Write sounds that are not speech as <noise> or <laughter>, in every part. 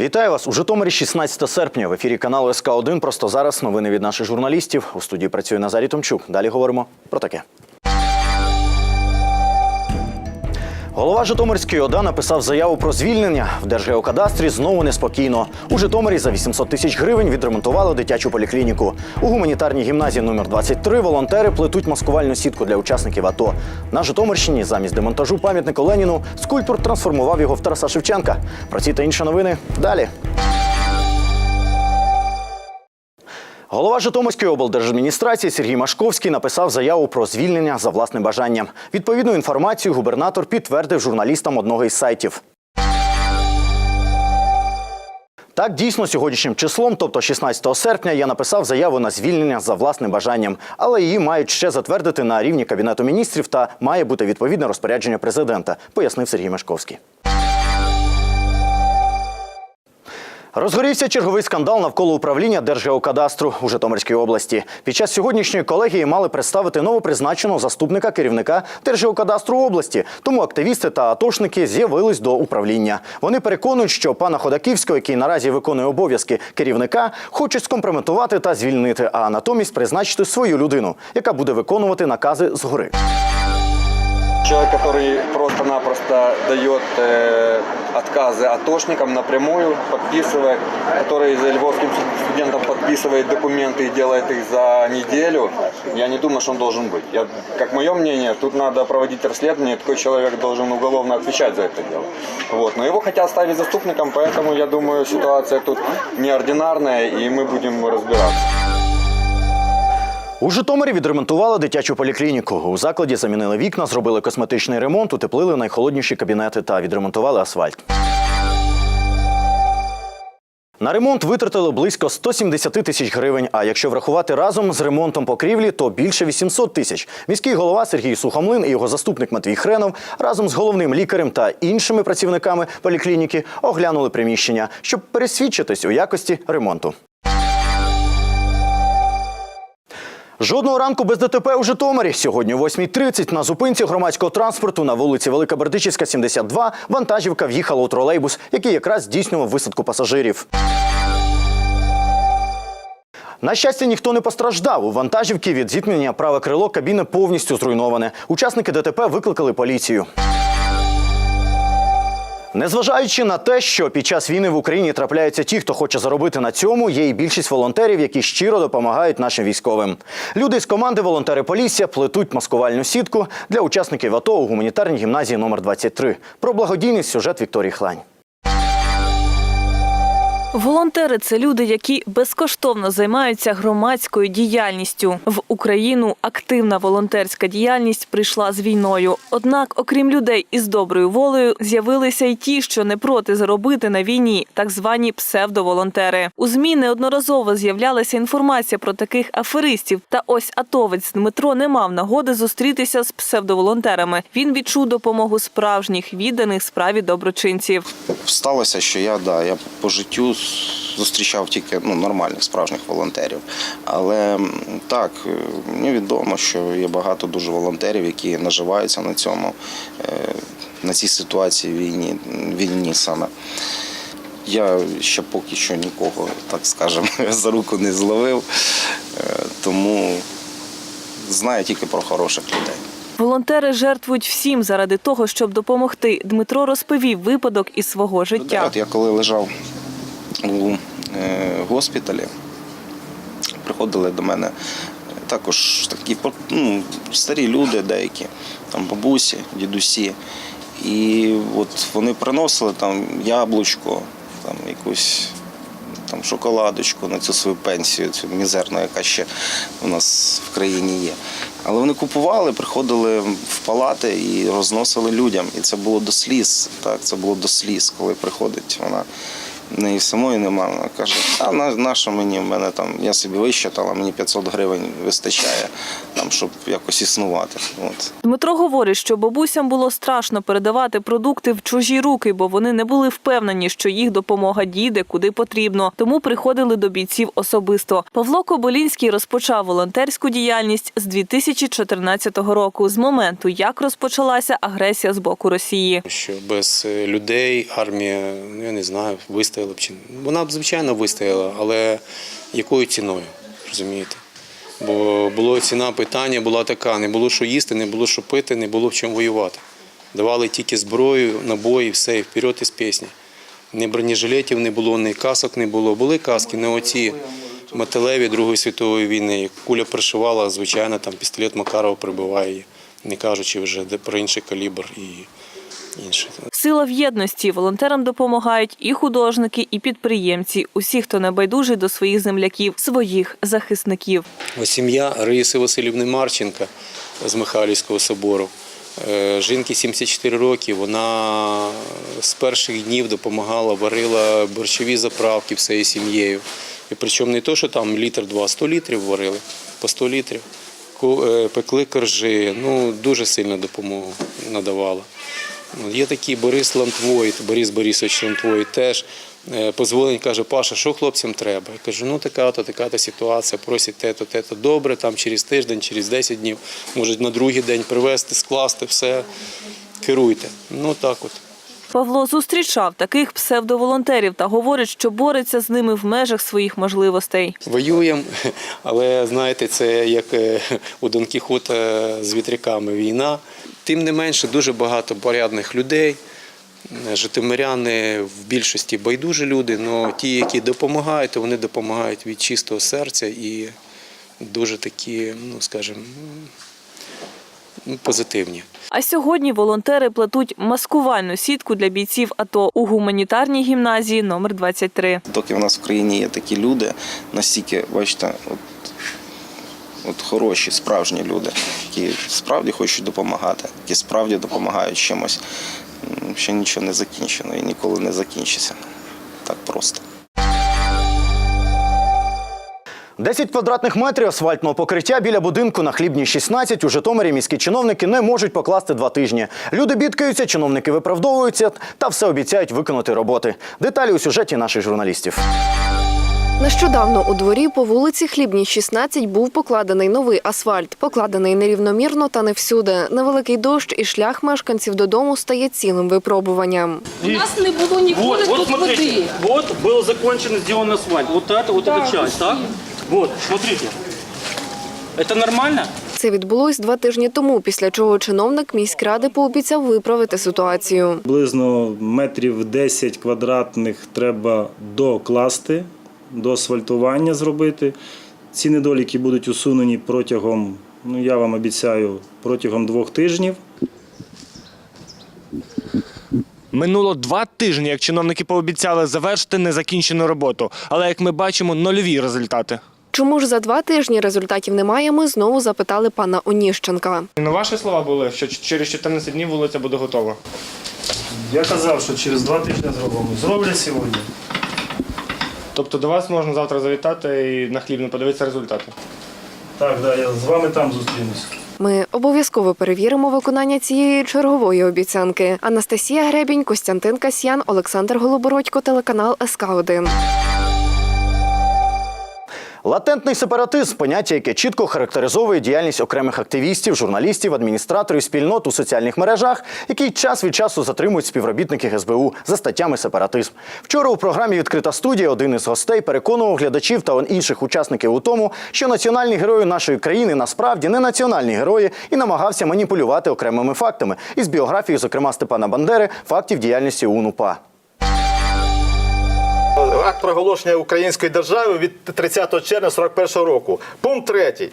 Вітаю вас у Житомирі 16 серпня. В ефірі каналу СК 1 Просто зараз новини від наших журналістів. У студії працює Назарій Томчук. Далі говоримо про таке. Голова Житомирської ОДА написав заяву про звільнення. В Держгеокадастрі знову неспокійно. У Житомирі за 800 тисяч гривень відремонтували дитячу поліклініку. У гуманітарній гімназії номер 23 волонтери плетуть маскувальну сітку для учасників АТО. На Житомирщині замість демонтажу пам'ятнику Леніну скульптор трансформував його в Тараса Шевченка. Про ці та інші новини далі. Голова Житомирської облдержадміністрації Сергій Машковський написав заяву про звільнення за власним бажанням. Відповідну інформацію губернатор підтвердив журналістам одного із сайтів. Так, дійсно, сьогоднішнім числом, тобто 16 серпня, я написав заяву на звільнення за власним бажанням, але її мають ще затвердити на рівні кабінету міністрів та має бути відповідне розпорядження президента, пояснив Сергій Машковський. Розгорівся черговий скандал навколо управління Держгеокадастру у Житомирській області. Під час сьогоднішньої колегії мали представити новопризначеного заступника керівника Держгеокадастру області. Тому активісти та атошники з'явились до управління. Вони переконують, що пана Ходаківського, який наразі виконує обов'язки керівника, хочуть скомпрометувати та звільнити, а натомість призначити свою людину, яка буде виконувати накази згори. Человек, который просто-напросто дает э, отказы атошникам напрямую, подписывает, который за львовским студентам подписывает документы и делает их за неделю, я не думаю, что он должен быть. Я, как мое мнение, тут надо проводить расследование, такой человек должен уголовно отвечать за это дело. Вот. Но его хотят ставить заступником, поэтому я думаю, ситуация тут неординарная, и мы будем разбираться. У Житомирі відремонтували дитячу поліклініку. У закладі замінили вікна, зробили косметичний ремонт, утеплили найхолодніші кабінети та відремонтували асфальт. На ремонт витратили близько 170 тисяч гривень. А якщо врахувати разом з ремонтом покрівлі, то більше 800 тисяч. Міський голова Сергій Сухомлин і його заступник Матвій Хренов разом з головним лікарем та іншими працівниками поліклініки оглянули приміщення, щоб пересвідчитись у якості ремонту. Жодного ранку без ДТП у Житомирі. Сьогодні о 8.30 на зупинці громадського транспорту на вулиці Велика Бердичівська, 72, вантажівка в'їхала у тролейбус, який якраз здійснював висадку пасажирів. На щастя, ніхто не постраждав. У вантажівки від зіткнення праве крило кабіни повністю зруйноване. Учасники ДТП викликали поліцію. Незважаючи на те, що під час війни в Україні трапляються ті, хто хоче заробити на цьому, є і більшість волонтерів, які щиро допомагають нашим військовим. Люди з команди Волонтери Полісся плетуть маскувальну сітку для учасників АТО у гуманітарній гімназії номер 23 Про благодійність сюжет Вікторії Хлань. Волонтери це люди, які безкоштовно займаються громадською діяльністю. В Україну активна волонтерська діяльність прийшла з війною. Однак, окрім людей із доброю волею, з'явилися й ті, що не проти заробити на війні, так звані псевдоволонтери. У змі неодноразово з'являлася інформація про таких аферистів. Та ось атовець Дмитро не мав нагоди зустрітися з псевдоволонтерами. Він відчув допомогу справжніх відданих справі доброчинців. Сталося, що я да, я по життю зустрічав тільки ну, нормальних справжніх волонтерів. Але так, е, мені відомо, що є багато дуже волонтерів, які наживаються на цьому, е, на цій ситуації війні, війні саме. Я ще поки що нікого, так скажемо, <laughs> за руку не зловив, е, тому знаю тільки про хороших людей. Волонтери жертвують всім заради того, щоб допомогти. Дмитро розповів випадок із свого життя. От я коли лежав у е, госпіталі, приходили до мене також такі ну, старі люди, деякі, там бабусі, дідусі. І от вони приносили там яблучко, там якусь там шоколадочку на цю свою пенсію, цю мізерну, яка ще у нас в країні є. Але вони купували, приходили в палати і розносили людям. І це було до сліз. Так, це було до сліз, коли приходить вона. Неї самої немає. Вона каже, а на, на що мені в мене там, я собі вищитала, мені 500 гривень вистачає, там, щоб якось існувати. От. Дмитро говорить, що бабусям було страшно передавати продукти в чужі руки, бо вони не були впевнені, що їх допомога дійде куди потрібно. Тому приходили до бійців особисто. Павло Кобилінський розпочав волонтерську діяльність з 2014 року, з моменту, як розпочалася агресія з боку Росії. Що без е, людей армія, ну я не знаю, вистояла вистояла б чи? Вона б, звичайно, вистояла, але якою ціною, розумієте? Бо була ціна питання була така: не було що їсти, не було що пити, не було в чому воювати. Давали тільки зброю, набої, все, і вперед із пісні. Ні бронежилетів не було, ні касок не було. Були каски, не оці металеві Другої світової війни. Куля пришивала, звичайно, там пістолет Макарова прибиває не кажучи вже про інший калібр і інше. Сила в єдності. Волонтерам допомагають і художники, і підприємці. Усі, хто не байдужий до своїх земляків, своїх захисників. Сім'я Раїси Васильівни Марченка з Михайлівського собору. Е, Жінки 74 роки. Вона з перших днів допомагала, варила борщові заправки всією сім'єю. І причому не то, що там літр два, 100 літрів варили, по 100 літрів. Е, Пекли коржі, ну дуже сильно допомогу надавала. От Є такий Борис Лантвойт, Борис Борисович Лантвойт теж е, позвонить, каже, Паша, що хлопцям треба? Я кажу, ну така-то, така-то ситуація, просять те-то, те-то. Добре, там через тиждень, через 10 днів, може на другий день привезти, скласти, все, керуйте. Ну так от. Павло зустрічав таких псевдоволонтерів та говорить, що бореться з ними в межах своїх можливостей. Воюємо, але знаєте, це як е, у Дон Кіхота з вітряками війна. Тим не менше, дуже багато порядних людей. Житомиряни в більшості байдужі люди, але ті, які допомагають, то вони допомагають від чистого серця і дуже такі, ну скажімо, ну, позитивні. А сьогодні волонтери плетуть маскувальну сітку для бійців АТО у гуманітарній гімназії номер 23. Доки в нас в країні є такі люди, настільки, бачите, от, от хороші, справжні люди, які справді хочуть допомагати, які справді допомагають чимось. Ще нічого не закінчено і ніколи не закінчиться. Так просто. 10 квадратних метрів асфальтного покриття біля будинку на хлібній 16 у Житомирі міські чиновники не можуть покласти два тижні. Люди бідкаються, чиновники виправдовуються та все обіцяють виконати роботи. Деталі у сюжеті наших журналістів. Нещодавно у дворі по вулиці Хлібній, 16 був покладений новий асфальт. Покладений нерівномірно та не всюди. Невеликий дощ і шлях мешканців додому стає цілим випробуванням. У нас не було ніколи Вот, вот тут смотрите, води. вот был закончен, сделан асфальт. Вот это, вот эта часть, так? Вот, смотрите. Это нормально? Це відбулось два тижні тому, після чого чиновник міськради пообіцяв виправити ситуацію. Приблизно метрів 10 квадратних треба докласти, до асфальтування зробити. Ці недоліки будуть усунені протягом, ну я вам обіцяю, протягом двох тижнів. Минуло два тижні, як чиновники пообіцяли завершити незакінчену роботу, але як ми бачимо, нульові результати. Чому ж за два тижні результатів немає? Ми знову запитали пана Оніщенка. Ну, ваші слова були, що через 14 днів вулиця буде готова. Я казав, що через два тижні зробимо. Зроблять сьогодні. Тобто до вас можна завтра завітати і на хліб не подивитися результати. Так, да, я з вами там зустрінусь. Ми обов'язково перевіримо виконання цієї чергової обіцянки. Анастасія Гребінь, Костянтин Касьян, Олександр Голобородько, телеканал СК 1 Латентний сепаратизм поняття, яке чітко характеризовує діяльність окремих активістів, журналістів, адміністраторів спільнот у соціальних мережах, які час від часу затримують співробітники СБУ за статтями сепаратизм. Вчора у програмі Відкрита студія один із гостей переконував глядачів та інших учасників у тому, що національні герої нашої країни насправді не національні герої і намагався маніпулювати окремими фактами із біографії, зокрема Степана Бандери, фактів діяльності УНУПА. Акт проголошення української держави від 30 червня 41 року. Пункт 3.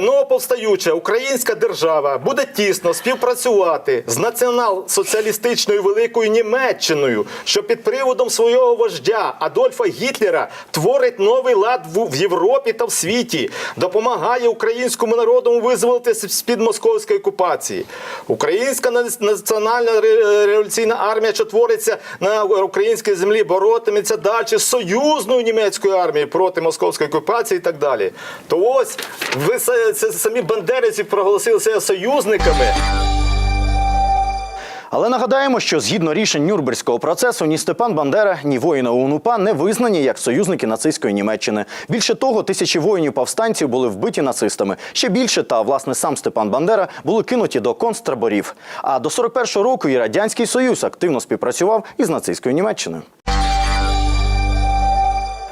Новоповстаюча українська держава буде тісно співпрацювати з націонал-соціалістичною великою Німеччиною, що під приводом свого вождя Адольфа Гітлера творить новий лад в Європі та в світі, допомагає українському народу визволитися з-під московської окупації. Українська національна революційна армія, що твориться на українській землі, боротиметься далі з союзною німецькою армією проти московської окупації і так далі. То ось ви самі бандерівці проголосили себе союзниками. Але нагадаємо, що згідно рішень Нюрнберзького процесу, ні Степан Бандера, ні воїни УНУПА не визнані як союзники нацистської Німеччини. Більше того, тисячі воїнів повстанців були вбиті нацистами. Ще більше, та власне сам Степан Бандера були кинуті до концтаборів. А до 41-го року і радянський союз активно співпрацював із нацистською Німеччиною.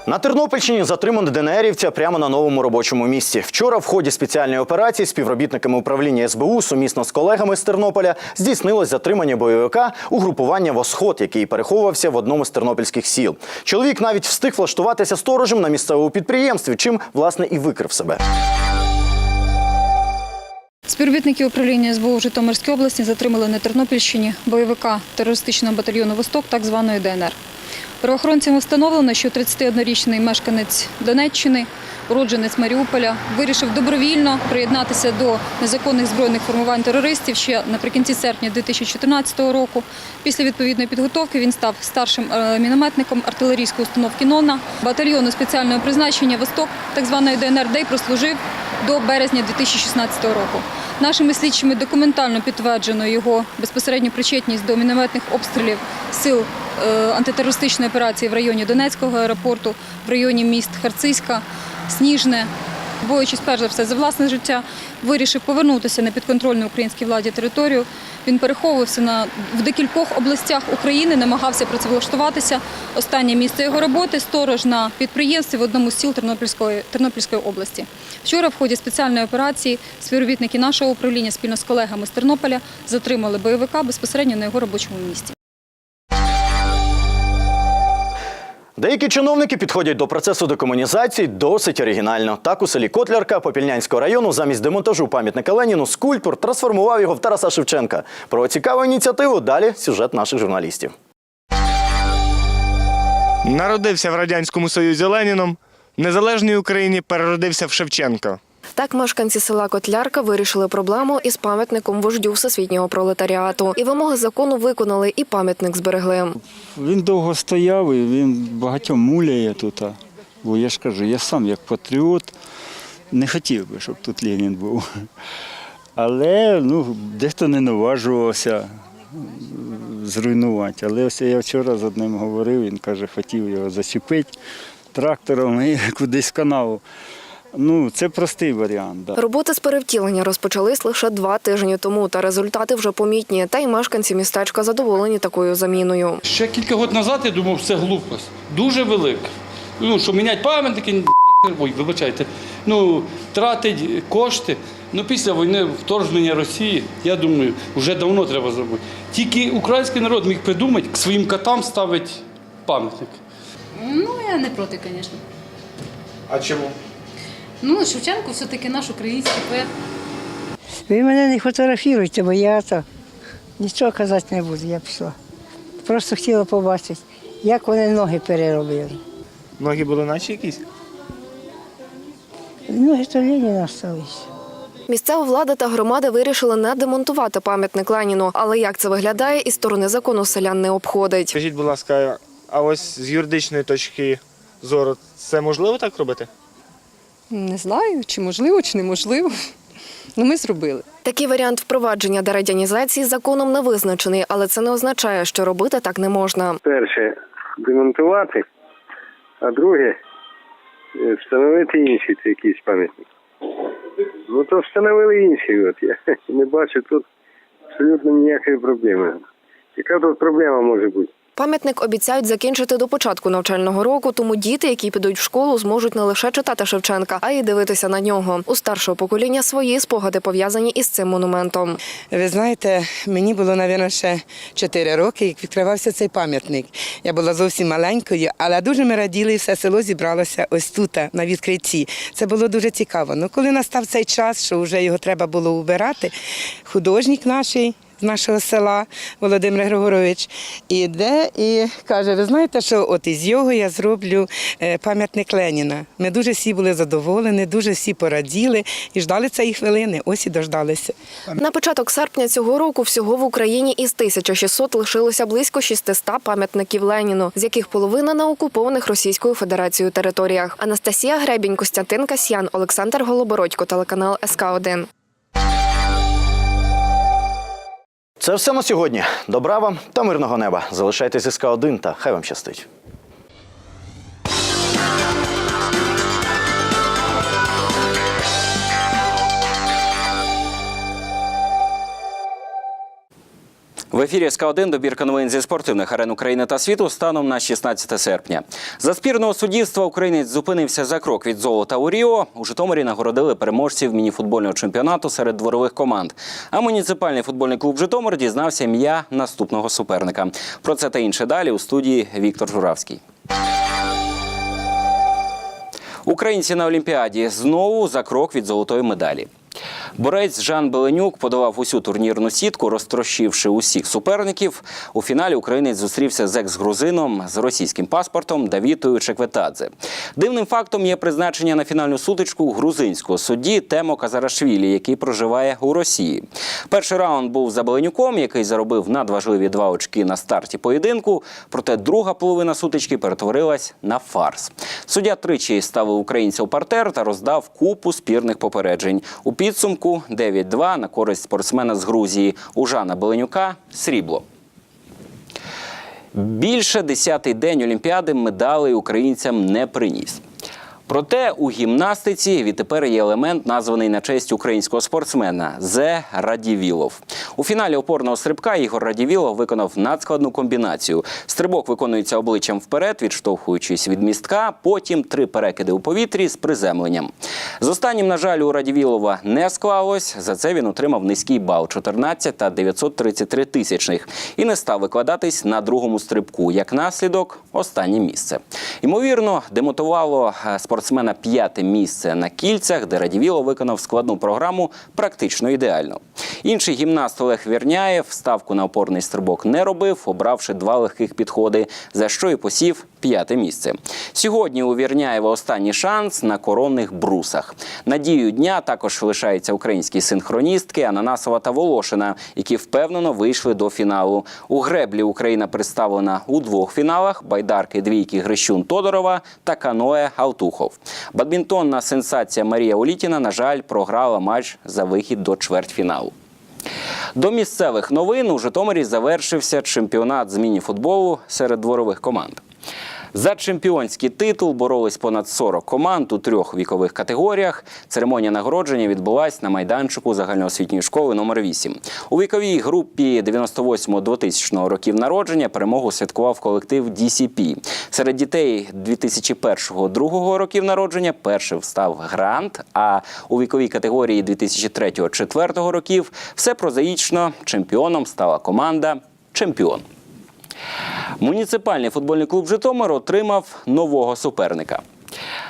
На Тернопільщині затримано ДНРівця прямо на новому робочому місці. Вчора в ході спеціальної операції співробітниками управління СБУ сумісно з колегами з Тернополя здійснилось затримання бойовика угрупування «Восход», який переховувався в одному з тернопільських сіл. Чоловік навіть встиг влаштуватися сторожем на місцевому підприємстві, чим власне і викрив себе. Співробітники управління СБУ Житомирській області затримали на Тернопільщині бойовика терористичного батальйону Восток, так званої ДНР. Правоохоронцям встановлено, що 31-річний мешканець Донеччини, уродженець Маріуполя, вирішив добровільно приєднатися до незаконних збройних формувань терористів ще наприкінці серпня 2014 року. Після відповідної підготовки він став старшим е, мінометником артилерійської установки «Нонна» батальйону спеціального призначення Восток, так званої ДНР, де й прослужив до березня 2016 року. Нашими слідчими документально підтверджено його безпосередню причетність до мінометних обстрілів сил е, антитерористичної операції в районі Донецького аеропорту, в районі міст Харциська, Сніжне. Боючись перш за все за власне життя, вирішив повернутися на підконтрольну українській владі територію. Він переховувався на в декількох областях України, намагався працевлаштуватися. Останнє місце його роботи сторож на підприємстві в одному з сіл Тернопільської, Тернопільської області. Вчора в ході спеціальної операції співробітники нашого управління спільно з колегами з Тернополя затримали бойовика безпосередньо на його робочому місці. Деякі чиновники підходять до процесу декомунізації досить оригінально. Так у селі Котлярка Попільнянського району замість демонтажу пам'ятника Леніну скульптор трансформував його в Тараса Шевченка. Про цікаву ініціативу далі сюжет наших журналістів. Народився в Радянському Союзі Леніном, в незалежній Україні переродився в Шевченка. Так мешканці села Котлярка вирішили проблему із пам'ятником вождю всесвітнього пролетаріату. І вимоги закону виконали, і пам'ятник зберегли. Він довго стояв і він багатьом муляє тут. Бо я ж кажу, я сам як патріот не хотів би, щоб тут Ленін був. Але ну, дехто не наважувався зруйнувати. Але ось я вчора з одним говорив, він каже, хотів його зачепити трактором і <laughs> кудись в канаву. Ну, це простий варіант. Да. Роботи з перевтілення розпочались лише два тижні тому, та результати вже помітні. Та й мешканці містечка задоволені такою заміною. Ще кілька років назад я думав, це глупость. Дуже велика. Ну, що міняти пам'ятники, ой, вибачайте, ну, тратить кошти. Ну, після війни вторгнення Росії, я думаю, вже давно треба зробити. Тільки український народ міг придумати, к своїм котам ставити пам'ятник. Ну, я не проти, звісно. А чому? Ну, Шевченко все-таки наш український поет. Ви мене не фотографіруйте, бо я то нічого казати не буду, я пішла. Просто хотіла побачити, як вони ноги переробили. Ноги були наче якісь? Ноги то Леніна сталися. Місцева влада та громади вирішили не демонтувати пам'ятник Леніну. Але як це виглядає, із сторони закону селян не обходить. Скажіть, будь ласка, а ось з юридичної точки зору це можливо так робити? Не знаю, чи можливо, чи неможливо. Ну, ми зробили. Такий варіант впровадження дерадянізації законом не визначений, але це не означає, що робити так не можна. перше демонтувати, а друге е, встановити інший це якийсь пам'ятник. Ну то встановили інший. От я <laughs> не бачу тут абсолютно ніякої проблеми. Яка тут проблема може бути? Пам'ятник обіцяють закінчити до початку навчального року, тому діти, які підуть в школу, зможуть не лише читати Шевченка, а й дивитися на нього. У старшого покоління свої спогади пов'язані із цим монументом. Ви знаєте, мені було, мабуть, ще 4 роки, як відкривався цей пам'ятник. Я була зовсім маленькою, але дуже ми раділи, і все село зібралося ось тут, на відкритті. Це було дуже цікаво. Ну, коли настав цей час, що вже його треба було убирати, художник наш з нашого села Володимир Григорович іде і каже: ви знаєте, що от із його я зроблю е, пам'ятник Леніна. Ми дуже всі були задоволені, дуже всі пораділи і ждали цієї хвилини. Ось і дождалися. На початок серпня цього року всього в Україні із 1600 лишилося близько 600 пам'ятників Леніну, з яких половина на окупованих Російською Федерацією територіях. Анастасія Гребінь, Костянтин Касьян, Олександр Голобородько, телеканал СК 1 Це все на сьогодні. Добра вам та мирного неба. Залишайтеся СК 1 та хай вам щастить. В ефірі СК 1 добірка новин зі спортивних арен України та світу станом на 16 серпня. За спірного суддівства українець зупинився за крок від золота у Ріо. У Житомирі нагородили переможців мініфутбольного чемпіонату серед дворових команд. А муніципальний футбольний клуб Житомир дізнався ім'я наступного суперника. Про це та інше далі у студії Віктор Журавський. Українці на Олімпіаді знову за крок від золотої медалі. Борець Жан Беленюк подавав усю турнірну сітку, розтрощивши усіх суперників. У фіналі українець зустрівся з екс-грузином з російським паспортом Давітою Чекветадзе. Дивним фактом є призначення на фінальну сутичку грузинського судді Темо Казарашвілі, який проживає у Росії. Перший раунд був за Беленюком, який заробив надважливі два очки на старті поєдинку. Проте друга половина сутички перетворилась на фарс. Суддя тричі ставив українця у партер та роздав купу спірних попереджень. Підсумку 9-2 на користь спортсмена з Грузії Ужана Жана Беленюка срібло. Більше десятий день Олімпіади медалей українцям не приніс. Проте у гімнастиці відтепер є елемент, названий на честь українського спортсмена Зе Радівілов. У фіналі опорного стрибка Ігор Радівілов виконав надскладну комбінацію. Стрибок виконується обличчям вперед, відштовхуючись від містка. Потім три перекиди у повітрі з приземленням. З останнім, на жаль, у Радівілова не склалось. За це він отримав низький бал 14 та 933 тисячних і не став викладатись на другому стрибку. Як наслідок, останнє місце. Ймовірно, демотувало е, спортсмена п'яте місце на кільцях, де Радівіло виконав складну програму практично ідеально. Інший гімнаст Олег Вірняєв ставку на опорний стрибок не робив, обравши два легких підходи, за що і посів п'яте місце. Сьогодні у Вірняєва останній шанс на коронних брусах. Надією дня також лишаються українські синхроністки Ананасова та Волошина, які впевнено вийшли до фіналу. У греблі Україна представлена у двох фіналах: байдарки двійки Грищун Тодорова та каное Алтухов. Бадмінтонна сенсація Марія Олітіна, на жаль, програла матч за вихід до чвертьфіналу. До місцевих новин у Житомирі завершився чемпіонат з міні-футболу серед дворових команд. За чемпіонський титул боролись понад 40 команд у трьох вікових категоріях. Церемонія нагородження відбулась на майданчику загальноосвітньої школи номер 8 У віковій групі 98-2000 років народження перемогу святкував колектив DCP. Серед дітей 2001-2002 років народження першим став Грант. А у віковій категорії 2003-2004 років все прозаїчно чемпіоном стала команда Чемпіон. Муніципальний футбольний клуб Житомир отримав нового суперника.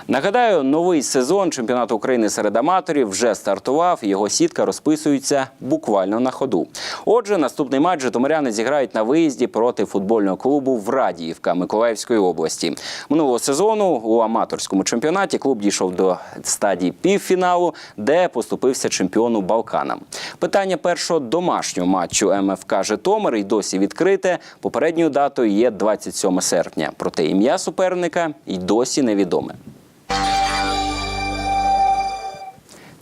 Нагадаю, новий сезон чемпіонату України серед аматорів вже стартував. Його сітка розписується буквально на ходу. Отже, наступний матч житомиряни зіграють на виїзді проти футбольного клубу Врадіївка Миколаївської області. Минулого сезону у аматорському чемпіонаті клуб дійшов до стадії півфіналу, де поступився чемпіону Балканам. Питання першого домашнього матчу МФК Житомир і досі відкрите. Попередньою датою є 27 серпня. Проте ім'я суперника й досі невідоме.